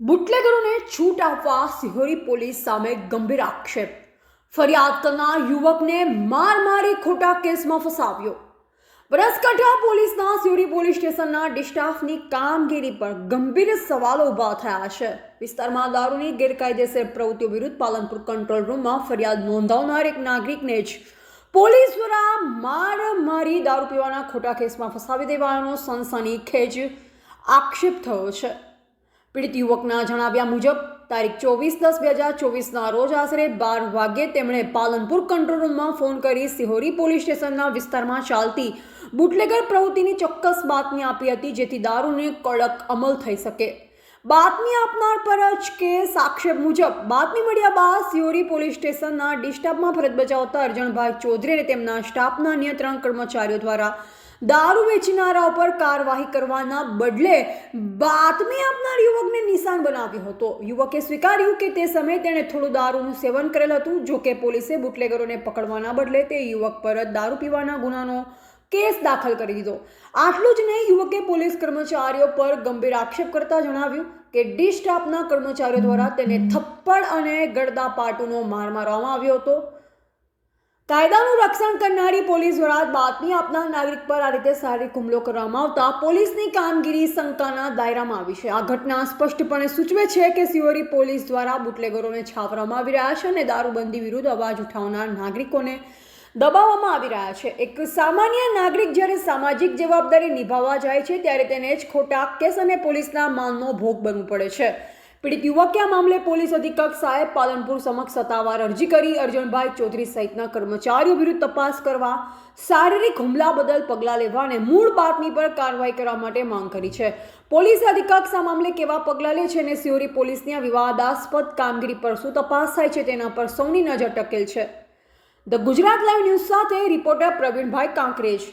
બુટલેગરોને છૂટ આપવા સિહોરી પોલીસ સામે ગંભીર આક્ષેપ. ફરિયાદ કરનાર યુવકને માર મારી ખોટા કેસમાં ફસાવ્યો. બનાસકાંઠા પોલીસના સિહોરી પોલીસ સ્ટેશનના ડિસ્ટાફની કામગીરી પર ગંભીર સવાલો ઊભા થયા છે. વિસ્તારમાં દારૂની ગેરકાયદેસર પ્રવૃત્તિઓ વિરુદ્ધ પાલનપુર કંટ્રોલ રૂમમાં ફરિયાદ નોંધાવનાર એક નાગરિકને જ પોલીસ દ્વારા માર મારી દારૂ પીવાના ખોટા કેસમાં ફસાવી દેવાનો સનસનીખેજ આક્ષેપ થયો છે. પીડિત યુવકના જણાવ્યા મુજબ, તારીખ ચોવીસ દસ બે હજાર ચોવીસના રોજ આશરે બાર વાગ્યે તેમણે પાલનપુર કંટ્રોલ રૂમમાં ફોન કરી સિહોરી પોલીસ સ્ટેશનના વિસ્તારમાં ચાલતી બુટલેગર પ્રવૃત્તિની ચોક્કસ બાતમી આપી હતી, જેથી દારૂને કડક અમલ થઈ શકે. બાતમી આપનાર પર જ કેસ આક્ષેપ મુજબ, બાતમી મળ્યા બાદ સિયોરી પોલીસ સ્ટેશનના ડિસ્ટાફમાં ફરજ બજાવતા અર્જણભાઈ ચૌધરીને તેમના સ્ટાફના અન્ય ત્રણ કર્મચારીઓ દ્વારા દારૂ વેચનારા ઉપર કાર્યવાહી કરવાના બદલે બાતમી આપનાર યુવકને નિશાન બનાવ્યો હતો. યુવકે સ્વીકાર્યું કે તે સમયે તેણે થોડું દારૂનું સેવન કરેલ હતું, જો કે પોલીસે બુટલેગરોને પકડવાના બદલે તે યુવક પર દારૂ પીવાના ગુનાનો કેસ દાખલ કરી દીધો. આટલું જ નહીં, યુવકે પોલીસ કર્મચારીઓ પર ગંભીર આક્ષેપ કરતા જણાવ્યું કે ડી સ્ટાફના કર્મચારીઓ દ્વારા તેને થપ્પડ અને ગળદા પાટુનો માર મારવામાં આવ્યો હતો. કાયદાનું રક્ષણ કરનારી પોલીસ દ્વારા બાતમી આપનાર નાગરિક પર આ રીતે શારીરિક હુમલો કરવામાં આવતા પોલીસની કામગીરી શંકાના દાયરામાં આવી છે. આ ઘટના સ્પષ્ટપણે સૂચવે છે કે સિયોરી પોલીસ દ્વારા બુટલેગરોને છાપવામાં આવી રહ્યા છે અને દારૂબંધી વિરુદ્ધ અવાજ ઉઠાવનાર નાગરિકોને દબાવવામાં આવી રહ્યા છે. એક સામાન્ય નાગરિક જ્યારે સામાજિક જવાબદારી નિભાવવા જાય છે, ત્યારે તેને જ ખોટા કેસ અને પોલીસના માનનો ભોગ બનવું પડે છે. પીડિત યુવકે મામલે પોલીસ અધિક્ષક સાહેબ પાલનપુર સમક્ષ સત્તાવાર અરજી કરી અર્જણભાઈ ચૌધરી સહિતના કર્મચારીઓ વિરુદ્ધ તપાસ કરવા, શારીરિક હુમલા બદલ પગલાં લેવા અને મૂળ બાતમી પર કાર્યવાહી કરવા માટે માંગ કરી છે. પોલીસ અધિક્ષક આ મામલે કેવા પગલાં લે છે અને સિયોરી પોલીસની આ વિવાદાસ્પદ કામગીરી પર શું તપાસ થાય છે તેના પર સૌની નજર ટકેલ છે. ધ ગુજરાત લાઈવ ન્યૂઝ સાથે રિપોર્ટર પ્રવીણભાઈ કાંકરેજ.